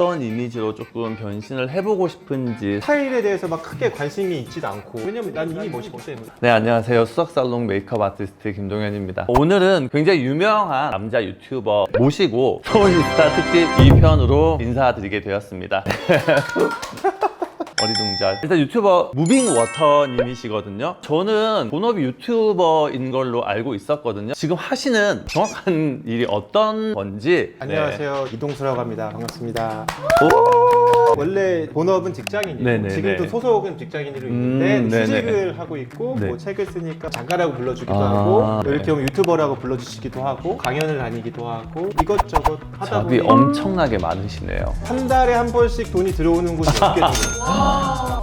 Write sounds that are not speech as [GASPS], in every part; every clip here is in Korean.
어떤 이미지로 조금 변신을 해보고 싶은지. 스타일에 대해서 막 크게 관심이 있지도 않고. 왜냐면 난 이미 멋있기 때문에. 네 안녕하세요. 수석살롱 메이크업 아티스트 김동현입니다. 오늘은 굉장히 유명한 남자 유튜버 모시고 [LAUGHS] 서울스타 특집 2편으로 인사드리게 되었습니다 [LAUGHS] 어리둥절 일단 유튜버 무빙워터님이시거든요 저는 본업이 유튜버인 걸로 알고 있었거든요 지금 하시는 정확한 일이 어떤 건지 네. 안녕하세요 이동수라고 합니다 반갑습니다 오! 원래 본업은 직장인이고 네네네. 지금도 소속은 직장인으로 음, 있는데 네네. 취직을 하고 있고 네. 뭐 책을 쓰니까 작가라고 불러주기도 아, 하고 네. 이렇게 오면 유튜버라고 불러주시기도 하고 강연을 다니기도 하고 이것저것 하다 보니 엄청나게 많으시네요 한 달에 한 번씩 돈이 들어오는 곳이 몇개 정도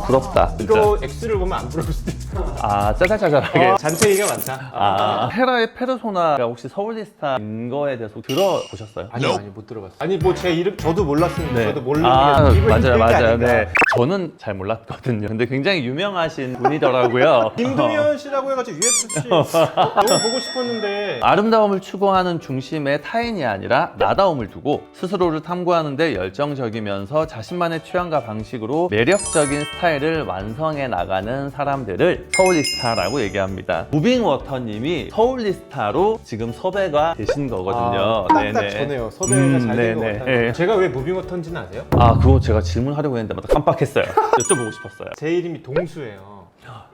부럽다 진짜 이거 X를 보면 안 부러울 수도 있어 아 짜잘짜잘하게 잔챙이가 많다 아, 헤라의 페르소나가 혹시 서울리스타인 거에 대해서 들어보셨어요? 아니요 아니 못 들어봤어요 아니 뭐 제 이름 저도 몰랐습니다 저도 모르는 아, 게 입을 맞아요, 맞아요. 아닌가. 네. 저는 잘 몰랐거든요. 근데 굉장히 유명하신 분이더라고요. [LAUGHS] 김동현 씨라고 해가지고 UFC 너무 보고 싶었는데 아름다움을 추구하는 중심에 타인이 아니라 나다움을 두고 스스로를 탐구하는데 열정적이면서 자신만의 취향과 방식으로 매력적인 스타일을 완성해 나가는 사람들을 서울리스타라고 얘기합니다. 무빙워터님이 서울리스타로 지금 섭외가 되신 거거든요. 아, 딱딱 전에요 섭외가 음, 잘 된 것 네네. 같아요 예. 제가 왜 무빙워터인지는 아세요? 아, 그거 제가 질문하려고 했는데 깜빡했어요. 여쭤보고 싶었어요. 제 이름이 동수예요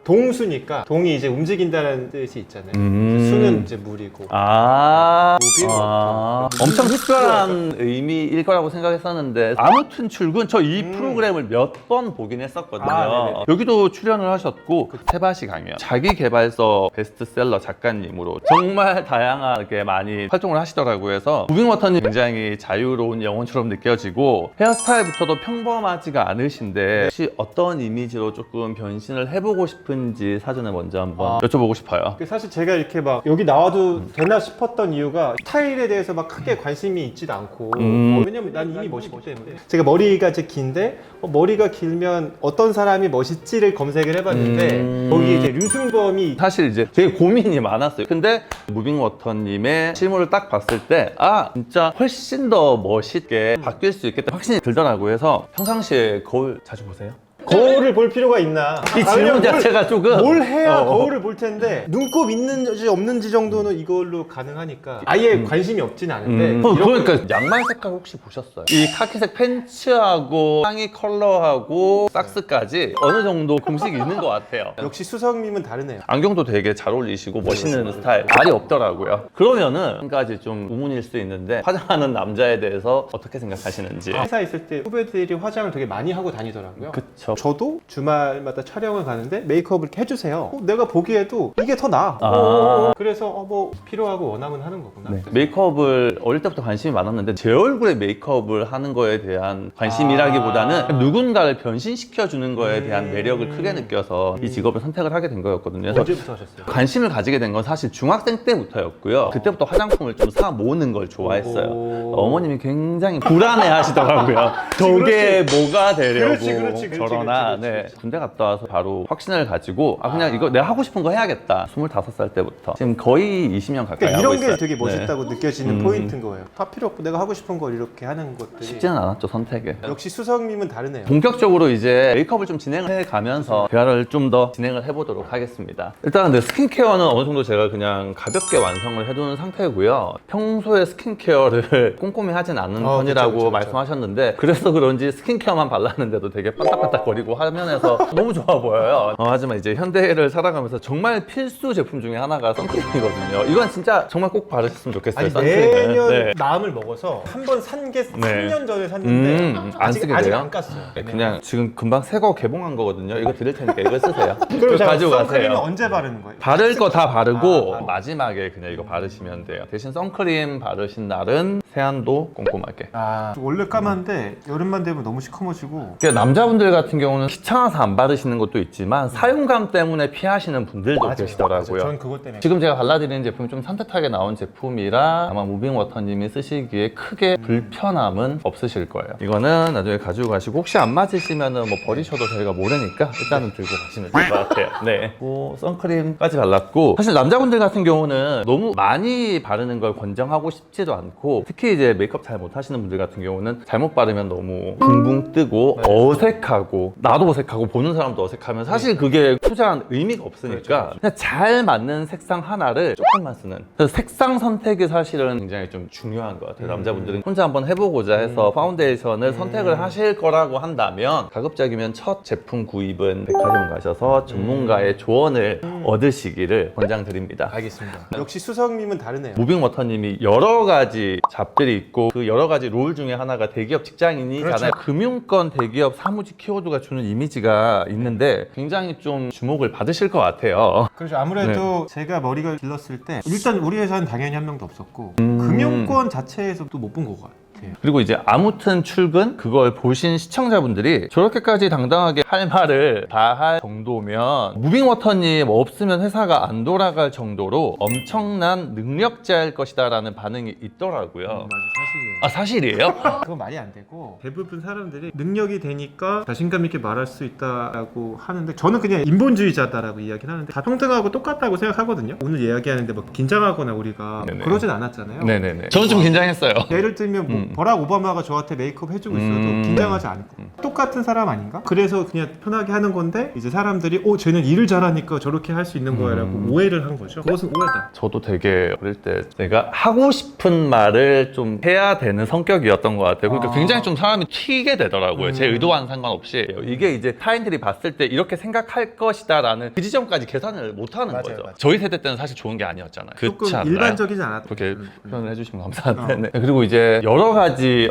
동수니까 동이 이제 움직인다는 뜻이 있잖아요 음. 수는 이제 물이고 아, 무빙워터. 아, 엄청 특별한 의미일 거라고 생각했었는데 아무튼 출근 저이 음. 프로그램을 몇 번 보긴 했었거든요. 아, 네네. 여기도 출연을 하셨고 세바시 강연, 자기 개발서 베스트셀러 작가님으로 정말 다양하게 많이 활동을 하시더라고요. 해서 무빙워터님 굉장히 자유로운 영혼처럼 느껴지고 헤어스타일부터도 평범하지가 않으신데 혹시 어떤 이미지로 조금 변신을 해보고 싶은 지 사전에 먼저 한번 아. 여쭤보고 싶어요. 사실 제가 이렇게 막 여기 나와도 되나 싶었던 이유가 스타일에 대해서 막 크게 관심이 있지도 않고 음. 어, 왜냐면 난 이미 멋있기 때문에 제가 머리가 이제 긴데 어, 머리가 길면 어떤 사람이 멋있지를 검색을 해봤는데 음. 거기 이제 류승범이 사실 이제 되게 고민이 많았어요. 근데 무빙워터님의 실물을 딱 봤을 때, 아, 진짜 훨씬 더 멋있게 바뀔 수 있겠다 확신이 들더라고요. 해서 평상시에 거울 자주 보세요? 거울을 볼 필요가 있나 이 아, 질문 자체가 조금. 뭘 해야 어, 어. 거울을 볼 텐데 눈곱 있는지 없는지 정도는 이걸로 가능하니까 아예 관심이 없진 않은데 음, 이렇게 그러니까 양말 색깔 혹시 보셨어요? 이 카키색 팬츠하고 상의 컬러하고 삭스까지 어느 정도 공식이 있는 것 같아요. 역시 수석님은 다르네요 안경도 되게 잘 어울리시고 멋있는 스타일 말이 없더라고요. 그러면은 한 가지 좀 의문일 수 있는데 화장하는 남자에 대해서 어떻게 생각하시는지. 회사에 있을 때 후배들이 화장을 되게 많이 하고 다니더라고요 그쵸. 저도 주말마다 촬영을 가는데 메이크업을 이렇게 해주세요. 어, 내가 보기에도 이게 더 나아. 아. 어, 그래서 어, 뭐 필요하고 원하면 하는 거구나. 네. 메이크업을 어릴 때부터 관심이 많았는데 제 얼굴에 메이크업을 하는 거에 대한 관심이라기보다는 아. 누군가를 변신시켜 주는 거에 대한 음. 매력을 크게 느껴서 이 직업을 선택을 하게 된 거였거든요. 그래서 언제부터 하셨어요? 관심을 가지게 된 건 사실 중학생 때부터였고요. 그때부터 화장품을 좀 사 모으는 걸 좋아했어요. 오. 어머님이 굉장히 불안해 하시더라고요. [LAUGHS] 저게 뭐가 되려고 그렇지, 그렇지, 그렇지, 저 러나 그렇지, 네. 그렇지. 군대 갔다 와서 바로 확신을 가지고 아 그냥 이거 내가 하고 싶은 거 해야겠다. 25살 때부터 지금 거의 20년 가까이 그러니까 하고 이런 게 있어요. 되게 네. 멋있다고 느껴지는 음. 포인트인 거예요. 다 필요 없고 내가 하고 싶은 걸 이렇게 하는 것들이. 쉽지는 않았죠 선택에. 역시 수석님은 다르네요. 본격적으로 이제 메이크업을 좀 진행해 가면서 대화를 좀 더 진행을 해보도록 하겠습니다. 일단 근데 스킨케어는 어느 정도 제가 그냥 가볍게 완성을 해두는 상태고요. 평소에 스킨케어를 [LAUGHS] 꼼꼼히 하진 않는 어, 편이라고 그쵸, 그쵸, 그쵸. 말씀하셨는데 그래서 그런지 스킨케어만 발랐는데도 되게 반딱반딱 거리 고 화면에서 [LAUGHS] 너무 좋아 보여요. 어, 하지만 이제 현대를 살아가면서 정말 필수 제품 중에 하나가 선크림이거든요. 이건 진짜 정말 꼭 바르셨으면 좋겠어요. 아니 선크림은. 매년 네. 마음을 먹어서 한 번 산게 네. 3년 전에 샀는데 음, 안 아직 쓰게 아직 돼요? 안 깠어요. 네, 그냥 지금 금방 새 거 개봉한 거거든요. 이거 드릴 테니까 이거 쓰세요. [LAUGHS] 그럼 제가 가지고 선크림은 가세요. 언제 바르는 거예요? 바를 거 다 바르고 아, 아. 마지막에 그냥 이거 바르시면 돼요. 대신 선크림 바르신 날은 세안도 꼼꼼하게. 아 원래 까만데 여름만 되면 너무 시커머지고 그러니까 남자분들 같은 경우는 귀찮아서 안 바르시는 것도 있지만 사용감 때문에 피하시는 분들도 계시더라고요. 저는 그것 때문에 지금 제가 발라드리는 제품이 좀 산뜻하게 나온 제품이라 아마 무빙 워터님이 쓰시기에 크게 불편함은 없으실 거예요. 이거는 나중에 가지고 가시고 혹시 안 맞으시면은 뭐 버리셔도 저희가 모르니까 일단은 들고 가시면 될 것 같아요. [LAUGHS] 네. 뭐 선크림까지 발랐고 사실 남자분들 같은 경우는 너무 많이 바르는 걸 권장하고 싶지도 않고 특히 이제 메이크업 잘 못하시는 분들 같은 경우는 잘못 바르면 너무 붕붕 뜨고 어색하고 나도 어색하고 보는 사람도 어색하면 사실 그게 투자한 의미가 없으니까 그냥 잘 맞는 색상 하나를 조금만 쓰는. 그래서 색상 선택이 사실은 굉장히 좀 중요한 것 같아요. 남자분들은 혼자 한번 해보고자 해서 파운데이션을 선택을 하실 거라고 한다면 가급적이면 첫 제품 구입은 백화점 가셔서 전문가의 조언을 얻으시기를 권장드립니다. 알겠습니다. 역시 수석님은 다르네요. 무빙 워터님이 여러 가지 잡들이 있고 그 여러 가지 롤 중에 하나가 대기업 직장인이잖아요. 그렇죠. 금융권 대기업 사무직 키워드가 주는 이미지가 있는데 굉장히 좀 주목을 받으실 것 같아요. 그렇죠. 아무래도 네. 제가 머리가 길렀을 때 일단 우리 회사는 당연히 한 명도 없었고 음. 금융권 자체에서도 못 본 것 같아요. 그리고 이제 아무튼 출근 그걸 보신 시청자분들이 저렇게까지 당당하게 할 말을 다 할 정도면 무빙 워터님 없으면 회사가 안 돌아갈 정도로 엄청난 능력자일 것이다 라는 반응이 있더라고요. 맞아 사실이에요. 아 사실이에요? [LAUGHS] 그건 말이 안 되고 대부분 사람들이 능력이 되니까 자신감 있게 말할 수 있다라고 하는데 저는 그냥 인본주의자다라고 이야기를 하는데 다 평등하고 똑같다고 생각하거든요. 오늘 이야기하는데 뭐 긴장하거나 우리가 네네. 그러진 않았잖아요. 네네네. 저는 좀 긴장했어요. 예를 들면 뭐 음. 버락 오바마가 저한테 메이크업 해주고 있어도 음. 긴장하지 않고 똑같은 사람 아닌가? 그래서 그냥 편하게 하는 건데 이제 사람들이 오 쟤는 일을 잘하니까 저렇게 할 수 있는 거야라고 음. 오해를 한 거죠. 그것은 오해다. 저도 되게 어릴 때 내가 하고 싶은 말을 좀 해야 되는 성격이었던 것 같아요. 그러니까 아. 굉장히 좀 사람이 튀게 되더라고요. 제 음. 의도와는 상관없이. 이게 이제 타인들이 봤을 때 이렇게 생각할 것이다라는 그 지점까지 계산을 못 하는 맞아요, 거죠. 맞아요. 저희 세대 때는 사실 좋은 게 아니었잖아요. 조금 그렇지 않나요? 일반적이지 않았다. 그렇게 음, 음. 표현을 해주시면 감사한데. 어. 네. 그리고 이제 여러 가지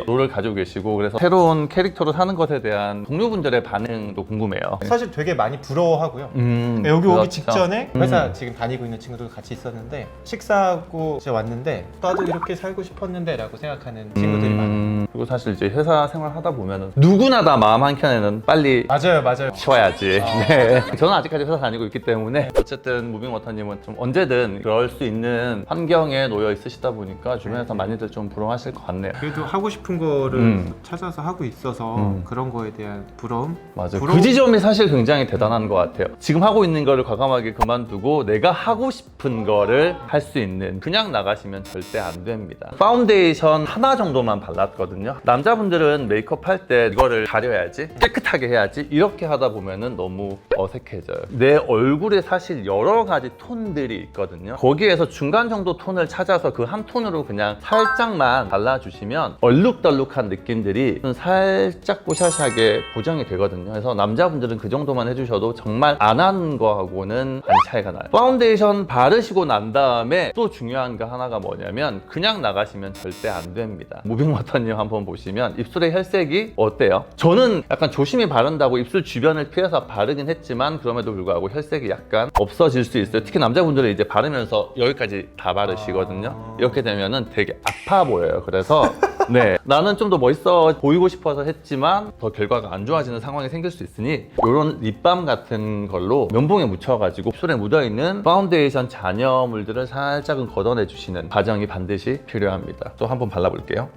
롤을 가지고 계시고 그래서 새로운 캐릭터로 사는 것에 대한 동료분들의 반응도 궁금해요. 사실 되게 많이 부러워하고요. 음, 네, 여기 오기 그렇죠. 직전에 회사 음. 지금 다니고 있는 친구들 같이 있었는데 식사하고 이제 왔는데 나도 이렇게 살고 싶었는데 라고 생각하는 친구들이 많아요. 음, 그리고 사실 이제 회사 생활 하다 보면은 누구나 다 마음 한켠에는 빨리 맞아요, 맞아요. 쉬어야지. [LAUGHS] 네. 저는 아직까지 회사 다니고 있기 때문에 어쨌든 무빙 워터님은 좀 언제든 그럴 수 있는 환경에 놓여 있으시다 보니까 주변에서 많이들 좀 부러워하실 것 같네요. 그래도 하고 싶은 거를 음. 찾아서 하고 있어서 음. 그런 거에 대한 부러움. 맞아요. 부러움? 그 지점이 사실 굉장히 대단한 것 같아요. 지금 하고 있는 거를 과감하게 그만두고 내가 하고 싶은 거를 할 수 있는 그냥 나가시면 절대 안 됩니다. 파운데이션 하나 정도만 발랐거든요. 남자분들은 메이크업 할 때 이거를 가려야지 깨끗하게 해야지 이렇게 하다 보면은 너무 어색해져요. 내 얼굴에 사실 여러 가지 톤들이 있거든요. 거기에서 중간 정도 톤을 찾아서 그 한 톤으로 그냥 살짝만 발라주시면 얼룩덜룩한 느낌들이 살짝 뽀샤시하게 보정이 되거든요. 그래서 남자분들은 그 정도만 해주셔도 정말 안 하는 거하고는 안 차이가 나요. 파운데이션 바르시고 난 다음에 또 중요한 거 하나가 뭐냐면 그냥 나가시면 절대 안 됩니다. 무빙워터님 한번 보시면 입술의 혈색이 어때요? 저는 약간 조심히 바른다고 입술 주변을 피해서 바르긴 했지만 그럼에도 불구하고 혈색이 약간 없어질 수 있어요. 특히 남자분들은 이제 바르면서 여기까지 다 바르시거든요. 아. 이렇게 되면은 되게 아파 보여요. 그래서 네 나는 좀 더 멋있어 보이고 싶어서 했지만 더 결과가 안 좋아지는 상황이 생길 수 있으니 이런 립밤 같은 걸로 면봉에 묻혀가지고 입술에 묻어있는 파운데이션 잔여물들을 살짝은 걷어내 주시는 과정이 반드시 필요합니다. 또 한번 발라볼게요.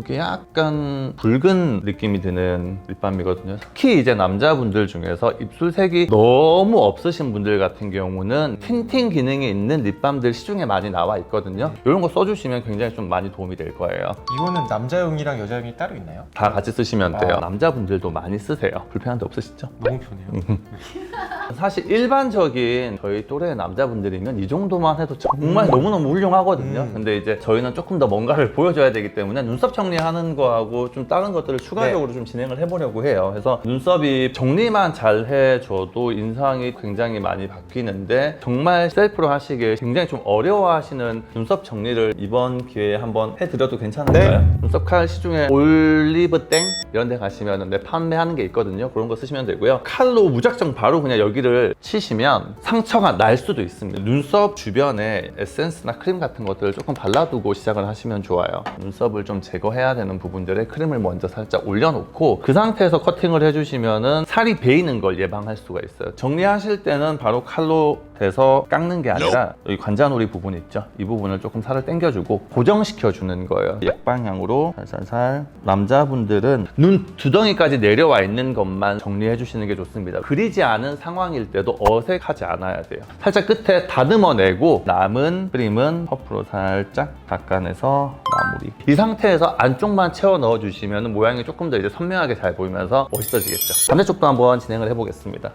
이게 약간 붉은 느낌이 드는 립밤이거든요. 특히 이제 남자분들 중에서 입술색이 너무 없으신 분들 같은 경우는 틴팅 기능이 있는 립밤들 시중에 많이 나와 있거든요. 이런 거 써주시면 굉장히 좀 많이 도움이 될 거예요. 이거는 남자용이랑 여자용이 따로 있나요? 다 같이 쓰시면 돼요. 아. 남자분들도 많이 쓰세요. 불편한 데 없으시죠? 너무 편해요. [LAUGHS] 사실 일반적인 저희 또래 남자분들이면 이 정도만 해도 정말 너무너무 훌륭하거든요. 음. 근데 이제 저희는 조금 더 뭔가를 보여줘야 되기 때문에 눈썹 정리하는 거하고 좀 다른 것들을 추가적으로 좀 진행을 해보려고 해요. 그래서 눈썹이 정리만 잘 해줘도 인상이 굉장히 많이 바뀌는데 정말 셀프로 하시기에 굉장히 좀 어려워하시는 눈썹 정리를 이번 기회에 한번 해드려도 괜찮을까요? 네. 눈썹 칼 시중에 올리브땡 이런 데 가시면 네, 판매하는 게 있거든요. 그런 거 쓰시면 되고요. 칼로 무작정 바로 그냥 여기를 치시면 상처가 날 수도 있습니다. 눈썹 주변에 에센스나 크림 같은 것들을 조금 발라두고 시작을 하시면 좋아요. 눈썹을 좀 제거해 해야 되는 부분들에 크림을 먼저 살짝 올려놓고 그 상태에서 커팅을 해주시면은 살이 베이는 걸 예방할 수가 있어요. 정리하실 때는 바로 칼로 대서 깎는 게 아니라 여기 관자놀이 부분 있죠. 이 부분을 조금 살을 당겨주고 고정시켜 주는 거예요. 약방향으로 살살살. 남자분들은 눈 두덩이까지 내려와 있는 것만 정리해 주시는 게 좋습니다. 그리지 않은 상황일 때도 어색하지 않아야 돼요. 살짝 끝에 다듬어 내고 남은 크림은 퍼프로 살짝 닦아내서 마무리. 이 상태에서 안쪽만 채워 넣어 주시면 모양이 조금 더 이제 선명하게 잘 보이면서 멋있어지겠죠. 반대쪽도 한번 진행을 해보겠습니다.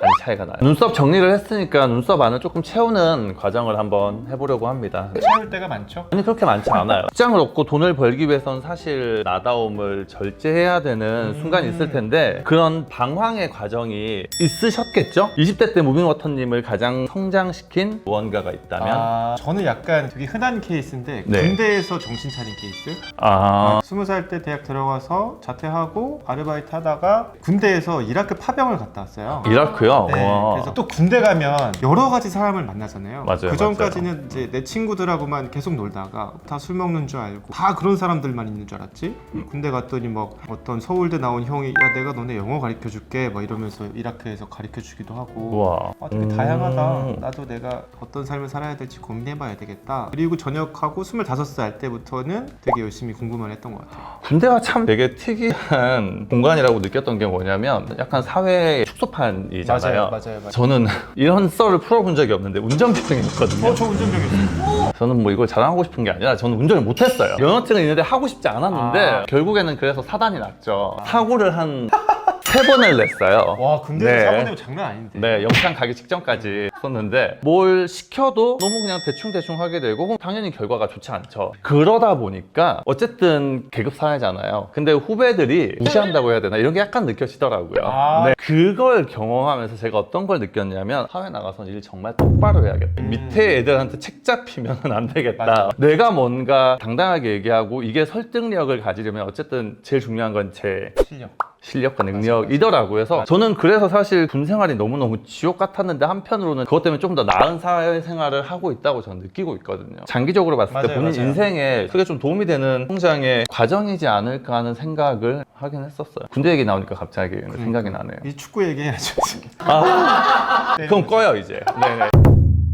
많이 차이가 나요. 눈썹 정리를 했으니까 눈썹 안을 조금 채우는 과정을 한번 해보려고 합니다. 채울 때가 많죠? 아니 그렇게 많지 않아요. 직장을 얻고 돈을 벌기 위해선 사실 나다움을 절제해야 되는 순간이 있을 텐데 그런 방황의 과정이 있으셨겠죠? 20대 때 무빙워터님을 가장 성장시킨 무언가가 있다면 아, 저는 약간 되게 흔한 케이스인데 네. 군대에서 정신 차린 케이스. 아, 스무 살 때 대학 들어가서 자퇴하고 아르바이트 하다가 군대에서 이라크 파병을 갔다 왔어요. 이라크요? 네, 와. 그래서 또 군대 가면 여러 가지 사람을 만나잖아요. 맞아요, 그 전까지는 이제 내 친구들하고만 계속 놀다가 다 술 먹는 줄 알고 다 그런 사람들만 있는 줄 알았지. 군대 갔더니 막 어떤 서울대 나온 형이 야 내가 너네 영어 가르쳐 줄게 막 이러면서 이라크에서 가르쳐 주기도 하고. 우와. 아, 되게 음. 다양하다. 나도 내가 어떤 삶을 살아야 될지 고민해봐야 되겠다. 그리고 전역하고 25살 때부터는 되게 열심히 공부만 했던 것 같아요. 군대가 참 되게 특이한 공간이라고 느꼈던 게 뭐냐면 약간 사회의 축소판이잖아요. 맞아요, 맞아요. 저는 [LAUGHS] 이런 썰을 풀어본 적이 없는데 운전병이었거든요. 어, 저 운전병이었어요. 저는 뭐 이걸 자랑하고 싶은 게 아니라 저는 운전을 못했어요. 면허증은 있는데 하고 싶지 않았는데 아. 결국에는 그래서 사단이 났죠. 사고를 한 [LAUGHS] 세 번을 냈어요. 와, 군대에서 네. 사고 내면 장난 아닌데. 네, 영창 가기 직전까지 했었는데 뭘 시켜도 너무 그냥 대충대충 하게 되고 당연히 결과가 좋지 않죠. 그러다 보니까 어쨌든 계급 사회잖아요. 근데 후배들이 무시한다고 해야 되나 이런 게 약간 느껴지더라고요. 아. 네, 그걸 경험하면서 제가 어떤 걸 느꼈냐면 사회 나가서 일 정말 똑바로 해야겠다. 밑에 애들한테 책 잡히면 안 되겠다. 음. 맞아. 내가 뭔가 당당하게 얘기하고 이게 설득력을 가지려면 어쨌든 제일 중요한 건 제 실력. 실력과 능력이더라고요. 그래서 저는 그래서 사실 군 생활이 너무너무 지옥 같았는데 한편으로는 그것 때문에 좀더 나은 사회생활을 하고 있다고 저는 느끼고 있거든요. 장기적으로 봤을 때 맞아요, 본인 맞아요. 인생에 크게 좀 도움이 되는 성장의 과정이지 않을까 하는 생각을 하긴 했었어요. 군대 얘기 나오니까 갑자기 생각이 나네요. 이 축구 얘기해야죠. 아, 그럼 꺼요 이제. 네네.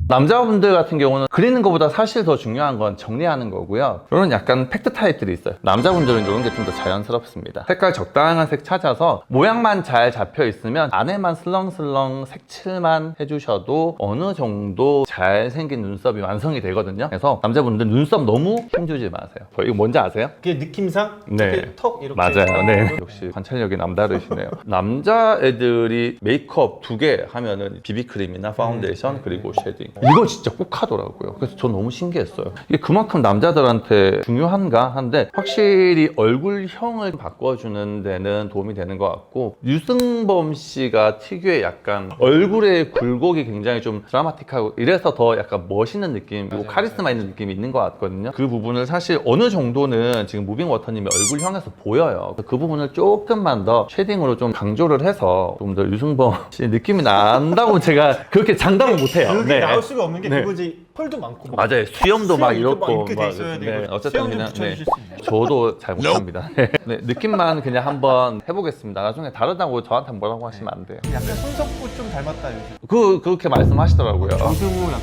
남자분들 같은 경우는 그리는 것보다 사실 더 중요한 건 정리하는 거고요. 이런 약간 팩트 타입들이 있어요. 남자분들은 이런 게 좀 더 자연스럽습니다. 색깔 적당한 색 찾아서 모양만 잘 잡혀 있으면 안에만 슬렁슬렁 색칠만 해주셔도 어느 정도 잘생긴 눈썹이 완성이 되거든요. 그래서 남자분들 눈썹 너무 힘주지 마세요. 저 이거 뭔지 아세요? 그게 느낌상 네. 이렇게 턱 이렇게 맞아요. 네. 역시 관찰력이 남다르시네요. [LAUGHS] 남자 애들이 메이크업 두 개 하면은 비비크림이나 파운데이션 그리고 쉐딩. 이거 진짜 꼭 하더라고요. 그래서 저 너무 신기했어요. 이게 그만큼 남자들한테 중요한가 한데 확실히 얼굴형을 바꿔주는 데는 도움이 되는 것 같고 유승범 씨가 특유의 약간 얼굴의 굴곡이 굉장히 좀 드라마틱하고 이래서 더 약간 멋있는 느낌 그리고 맞아요, 카리스마. 있는 느낌이 있는 것 같거든요. 그 부분을 사실 어느 정도는 지금 무빙 워터님의 얼굴형에서 보여요. 그 부분을 조금만 더 쉐딩으로 좀 강조를 해서 좀 더 유승범 씨 느낌이 난다고 제가 그렇게 장담을 못해요. 그게 나올 수가 없는 게 네. 그거지 펄도 많고 막 맞아요. 수염도 막 수염 이렇게 이렇고 이렇게 돼 있어야 되고 네, 어쨌든 수염 좀 그냥 붙여주실 수 있나요? 저도 잘 못합니다. 네. [LAUGHS] 네, 느낌만 그냥 한번 해보겠습니다. 나중에 다르다고 저한테 뭐라고 하시면 안 돼요. 약간 손석구 좀 닮았다 요즘 그 그렇게 말씀하시더라고요. 조승우 약간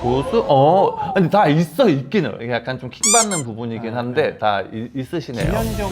조수 어 근데 다 있어 있기는 이게 약간 좀 킥받는 부분이긴 아, 한데 네. 다 이- 있으시네요. 김현경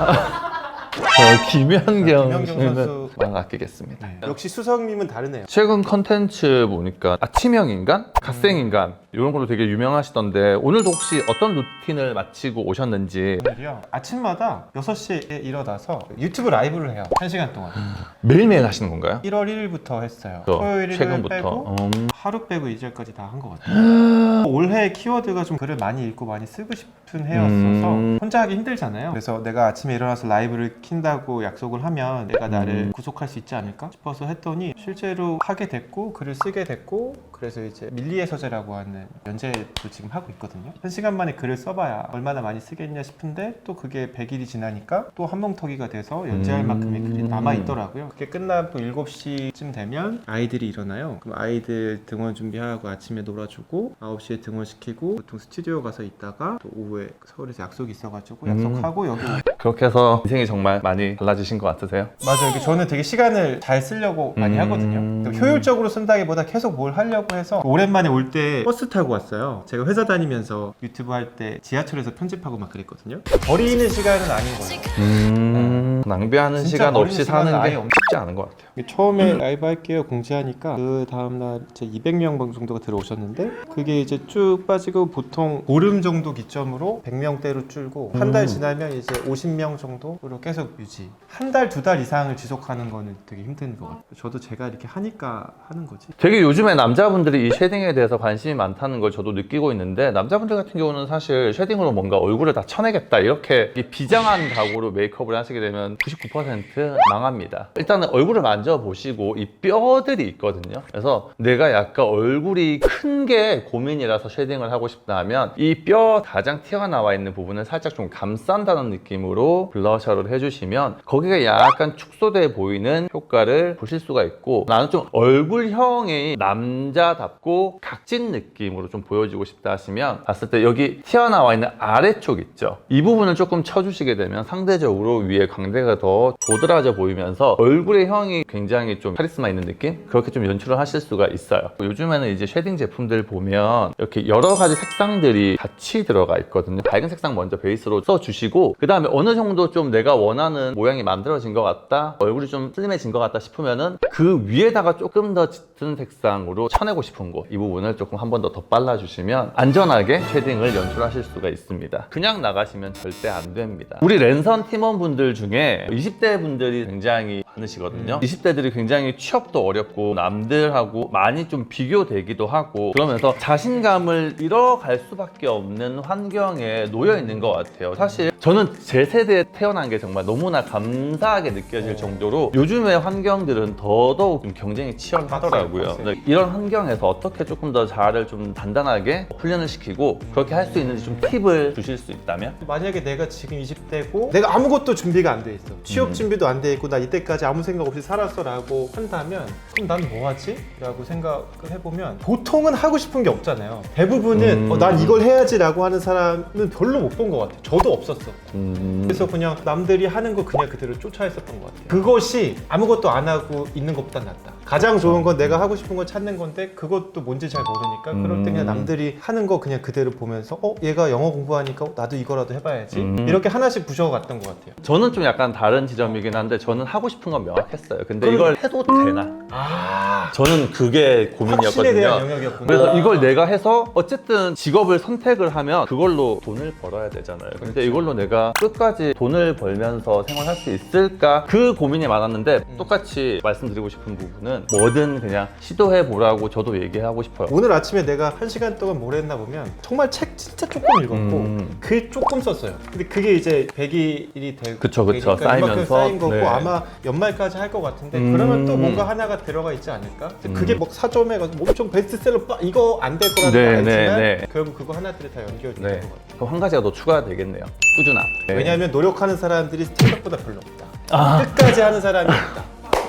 저 [LAUGHS] 김현경 김연경 씨는 선수. 만 아끼겠습니다. 역시 수석님은 다르네요. 최근 컨텐츠 보니까 아침형 인간, 갓생 인간? 이런 걸로 되게 유명하시던데 오늘도 혹시 어떤 루틴을 마치고 오셨는지. 오늘이요? 아침마다 6시에 일어나서 유튜브 라이브를 해요. 1시간 동안. 매일매일 하시는 건가요? 1월 1일부터 했어요. 또 토요일을 최근부터. 빼고 음, 하루 빼고 이제까지 다 한 것 같아요. [GASPS] 올해 키워드가 좀 글을 많이 읽고 많이 쓰고 싶은 해였어서 음. 혼자 하기 힘들잖아요. 그래서 내가 아침에 일어나서 라이브를 킨다고 약속을 하면 내가 나를 음. 구속할 수 있지 않을까 싶어서 했더니 실제로 하게 됐고 글을 쓰게 됐고 그래서 이제 밀리의 서재라고 하는 연재도 지금 하고 있거든요. 한 시간 만에 글을 써봐야 얼마나 많이 쓰겠냐 싶은데 또 그게 100일이 지나니까 또 한뭉터기가 돼서 연재할 음. 만큼의 글이 남아 있더라고요. 그게 끝나고 7시쯤 되면 아이들이 일어나요. 그럼 아이들 등원 준비하고 아침에 놀아주고 9시에 등원시키고 보통 스튜디오 가서 있다가 또 오후에 서울에서 약속이 있어가지고 음. 약속하고 여기 그렇게 해서 인생이 정말 많이 달라지신 것 같으세요? 맞아요. 저는 되게 시간을 잘 쓰려고 많이 음. 하거든요. 또 효율적으로 쓴다기보다 계속 뭘 하려고 해서 오랜만에 올 때 버스 타고 왔어요. 제가 회사 다니면서 유튜브 할 때 지하철에서 편집하고 막 그랬거든요. 버리는 시간은 아닌 거예요. 음, 낭비하는 진짜 시간 없이 사는 게 없- 쉽지 않은 것 같아요. 처음에 라이브 할게요 공지하니까 그 다음날 이제 200명 정도가 들어오셨는데 그게 이제 쭉 빠지고 보통 보름 정도 기점으로 100명대로 줄고 한달 음. 지나면 이제 50명 정도로 계속 유지 한 달 두 달 이상을 지속하는 거는 되게 힘든 것 같아요 저도 제가 이렇게 하니까 하는 거지 되게 요즘에 남자분들이 이 쉐딩에 대해서 관심이 많다는 걸 저도 느끼고 있는데 남자분들 같은 경우는 사실 쉐딩으로 뭔가 얼굴을 다 쳐내겠다 이렇게 이 비장한 각오로 메이크업을 하시게 되면 99% 망합니다. 일단은 얼굴을 만져보시고 이 뼈들이 있거든요. 그래서 내가 약간 얼굴이 큰 게 고민이라서 쉐딩을 하고 싶다 하면 이 뼈 가장 튀어나와 있는 부분을 살짝 좀 감싼다는 느낌으로 블러셔를 해주시면 거기가 약간 축소돼 보이는 효과를 보실 수가 있고 나는 좀 얼굴형이 남자답고 각진 느낌으로 좀 보여지고 싶다 하시면 봤을 때 여기 튀어나와 있는 아래쪽 있죠 이 부분을 조금 쳐주시게 되면 상대적으로 위에 광대 가 더 도드라져 보이면서 얼굴의 형이 굉장히 좀 카리스마 있는 느낌? 그렇게 좀 연출을 하실 수가 있어요. 요즘에는 이제 쉐딩 제품들 보면 이렇게 여러 가지 색상들이 같이 들어가 있거든요. 밝은 색상 먼저 베이스로 써주시고 그 다음에 어느 정도 좀 내가 원하는 모양이 만들어진 것 같다 얼굴이 좀 슬림해진 것 같다 싶으면은 그 위에다가 조금 더 짙은 색상으로 쳐내고 싶은 곳 이 부분을 조금 한 번 더더 발라주시면 안전하게 쉐딩을 연출하실 수가 있습니다. 그냥 나가시면 절대 안 됩니다. 우리 랜선 팀원분들 중에 20대 분들이 굉장히 많으시거든요. 20대들이 굉장히 취업도 어렵고 남들하고 많이 좀 비교되기도 하고 그러면서 자신감을 잃어갈 수밖에 없는 환경에 놓여 있는 것 같아요. 사실 저는 제 세대에 태어난 게 정말 너무나 감사하게 느껴질 정도로 요즘의 환경들은 더더욱 좀 경쟁이 치열하더라고요. 네, 이런 환경에서 어떻게 조금 더 자아를 좀 단단하게 훈련을 시키고 그렇게 할 수 있는지 좀 팁을 주실 수 있다면? 만약에 내가 지금 20대고 내가 아무것도 준비가 안 돼 있어. 취업 음. 준비도 안 돼 있고 나 이때까지 아무 생각 없이 살았어 라고 한다면 그럼 난 뭐 하지? 라고 생각을 해보면 보통은 하고 싶은 게 없잖아요. 대부분은 음. 어, 난 이걸 해야지 라고 하는 사람은 별로 못 본 것 같아요. 저도 없었어. 음... 그래서 그냥 남들이 하는 거 그냥 그대로 쫓아했었던 것 같아요. 그것이 아무것도 안 하고 있는 것보단 낫다 가장 좋은 건 내가 하고 싶은 걸 찾는 건데 그것도 뭔지 잘 모르니까 그럴 때 그냥 음. 남들이 하는 거 그냥 그대로 보면서 어 얘가 영어 공부하니까 어, 나도 이거라도 해봐야지 음. 이렇게 하나씩 부셔갔던 것 같아요 저는 좀 약간 다른 지점이긴 한데 저는 하고 싶은 건 명확했어요. 근데 이걸 해도 되나? 아 저는 그게 확신에 대한 고민이었거든요. 영역이었구나 그래서 이걸 내가 해서 어쨌든 직업을 선택을 하면 그걸로 돈을 벌어야 되잖아요. 그렇죠. 근데 이걸로 내가 끝까지 돈을 벌면서 생활할 수 있을까? 그 고민이 많았는데 음. 똑같이 말씀드리고 싶은 부분은 뭐든 그냥 시도해 보라고 저도 얘기하고 싶어요. 오늘 아침에 내가 한 시간 동안 뭘 했나 보면 정말 책 진짜 조금 읽었고 음. 글 조금 썼어요. 근데 그게 이제 100일이 되고 그쵸, 그쵸. 되니까 이만큼 쌓이면서. 쌓인 거고 네. 아마 연말까지 할 것 같은데 음. 그러면 또 뭔가 하나가 들어가 있지 않을까? 음. 그게 뭐 사점에 가서 뭐 엄청 베스트셀러 빠- 이거 안 될 거라는 네, 걸 알지만 네, 네. 결국 그거 하나들이 다 연결되는 네. 것 같아요. 그럼 한 가지가 더 추가가 되겠네요. 꾸준함. 네. 왜냐하면 노력하는 사람들이 생각보다 별로 없다. 아. 끝까지 하는 사람이 없다.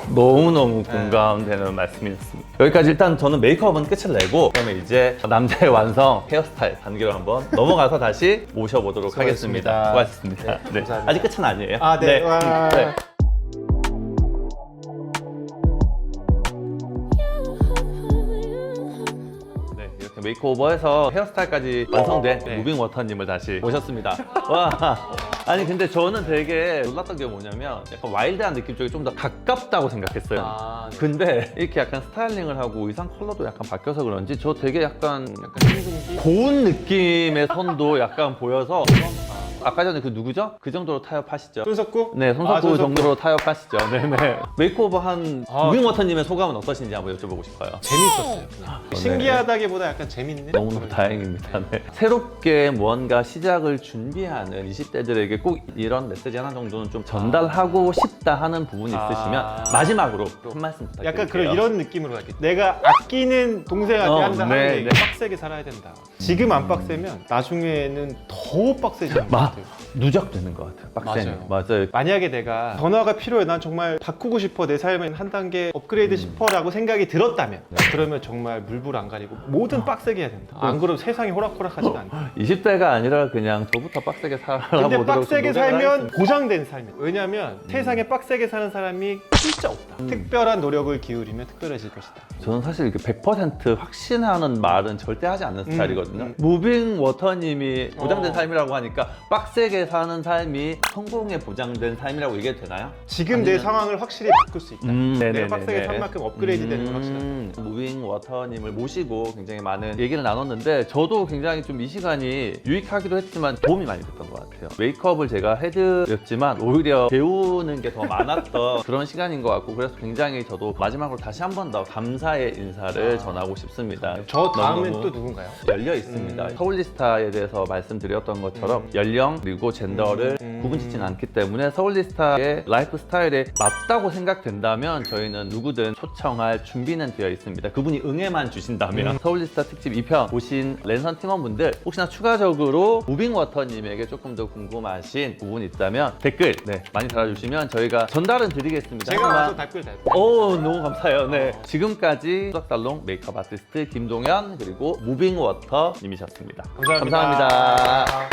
너무너무 네. 공감되는 말씀이었습니다. 여기까지 일단 저는 메이크업은 끝을 내고 그러면 이제 남자의 완성 헤어스타일 단계로 한번 넘어가서 다시 모셔보도록 하겠습니다. 수고하셨습니다. 수고하셨습니다. 네, 네, 감사합니다. 아직 끝은 아니에요. 아, 네. 와. 네. 메이크오버해서 헤어스타일까지 완성된 네. 무빙 워터님을 다시 모셨습니다. 와, 아니 근데 저는 되게 놀랐던 게 뭐냐면 약간 와일드한 느낌 쪽에 좀 더 가깝다고 생각했어요. 아, 네. 근데 이렇게 약간 스타일링을 하고 의상 컬러도 약간 바뀌어서 그런지 저 되게 약간 약간 고운 느낌의 선도 약간 보여서 아까 전에 그 누구죠? 그 정도로 타협하시죠? 손석구? 네, 아, 손석구 손석구. 정도로 타협하시죠. 네네. [LAUGHS] 메이크오버 한 아, 무빙워터님의 소감은 어떠신지 한번 여쭤보고 싶어요. 재밌었어요. 그냥. 네. 신기하다기보다 약간 재밌는. 너무너무 다행입니다. 네. 새롭게 무언가 시작을 준비하는 20대들에게 꼭 이런 메시지 하나 정도는 좀 전달하고 싶다 하는 부분이 아. 있으시면 마지막으로 한 말씀 부탁드릴게요. 약간 그런 이런 느낌으로 갈게. 내가 아끼는 동생한테 어, 한다 네, 하는 게 네. 빡세게 살아야 된다. 지금 안 빡세면 나중에는 더 빡세지는 [LAUGHS] 것 마, 같아요. 누적되는 것 같아요. 빡세는. 맞아요. 만약에 내가 변화가 필요해, 난 정말 바꾸고 싶어, 내 삶을 한 단계 음. 업그레이드 싶어 라고 생각이 들었다면, 네. 그러면 정말 물불 안 가리고 아. 뭐든 빡세게 해야 된다. 안 그러면 세상이 호락호락하지가 않다. 20대가 아니라 그냥 저부터 빡세게 살아보도록 근데 좀 빡세게 살면 하겠습니다. 보장된 삶이야. 왜냐면 세상에 빡세게 사는 사람이 진짜 없다. 음. 특별한 노력을 기울이면 특별해질 것이다. 저는 사실 이렇게 100% 확신하는 말은 절대 하지 않는 스타일이거든요. 음. 무빙 워터님이 보장된 어. 삶이라고 하니까 빡세게 사는 삶이 성공에 보장된 삶이라고 얘기해도 되나요? 지금 내 아니면- 상황을 확실히 바꿀 수 있다. 음, 내가 빡세게 산 만큼 업그레이드 되는 건 확실하다. 음, 무빙 워터님을 모시고 굉장히 많은 얘기를 나눴는데 저도 굉장히 좀 이 시간이 유익하기도 했지만 도움이 많이 됐던 것 같아요. 메이크업을 제가 해드렸지만 오히려 배우는 게 더 많았던 [LAUGHS] 그런 시간인 것 같고 그래서 굉장히 저도 마지막으로 다시 한 번 더 감사의 인사를 전하고 싶습니다. 저 다음엔 너무너무 또 누군가요? 열려 있습니다. 음. 서울리스타에 대해서 말씀드렸던 것처럼 음. 연령 그리고 젠더를 음. 구분짓지는 않기 때문에 서울리스타의 라이프 스타일에 맞다고 생각된다면 저희는 누구든 초청할 준비는 되어 있습니다. 그분이 응해만 주신다면 음. 서울리스타 특집 2편 보신 랜선 팀원분들 혹시나 추가적으로 무빙워터님에게 조금 더 궁금하신 부분이 있다면 댓글 네, 많이 달아주시면 저희가 전달은 드리겠습니다. 제가 와서 댓글 달. 오 너무 감사해요. 네 지금까지 수석살롱 메이크업 아티스트 김동현 그리고 무빙워터님이셨습니다. 감사합니다. 감사합니다.